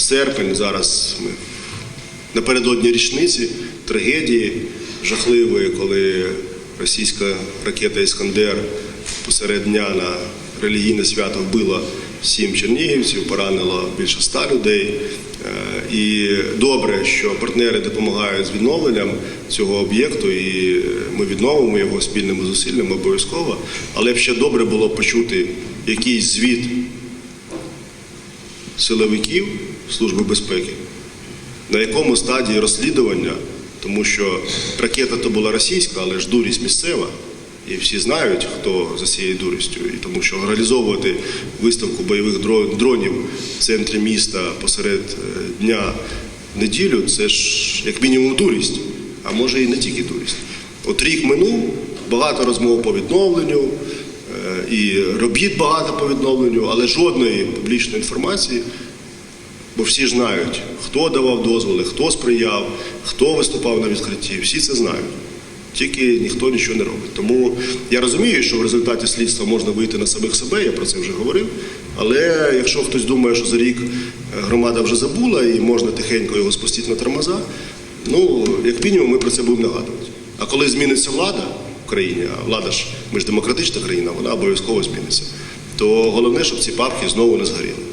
серпень. Зараз ми напередодні річниці трагедії жахливої, коли російська ракета Іскандер посеред дня на релігійне свято вбила сім чернігівців, поранила більше ста людей. Е, І добре, що партнери допомагають з відновленням цього об'єкту, і ми відновимо його спільними зусиллями обов'язково. Але б ще добре було почути якийсь звіт силовиків Служби безпеки, на якому стадії розслідування, тому що ракета то була російська, але ж дурість місцева. І всі знають, хто за цією дурістю. І тому що організовувати виставку бойових дронів в центрі міста посеред е, дня неділю це ж як мінімум дурість, а може і не тільки дурість. От рік минув, багато розмов по відновленню, і робіт багато по відновленню, але жодної публічної інформації Бо всі знають, хто давав дозволи, хто сприяв, хто виступав на відкритті. Всі це знають. Тільки ніхто нічого не робить. Тому я розумію, що в результаті слідства можна вийти на самих себе, я про це вже говорив. Але якщо хтось думає, що за рік е, громада вже забула і можна тихенько його спустити на тормоза, ну, як мінімум, ми про це будемо нагадувати. А коли зміниться влада країні, а влада ж ми ж демократична країна, вона обов'язково зміниться, то головне, щоб ці папки знову не згоріли.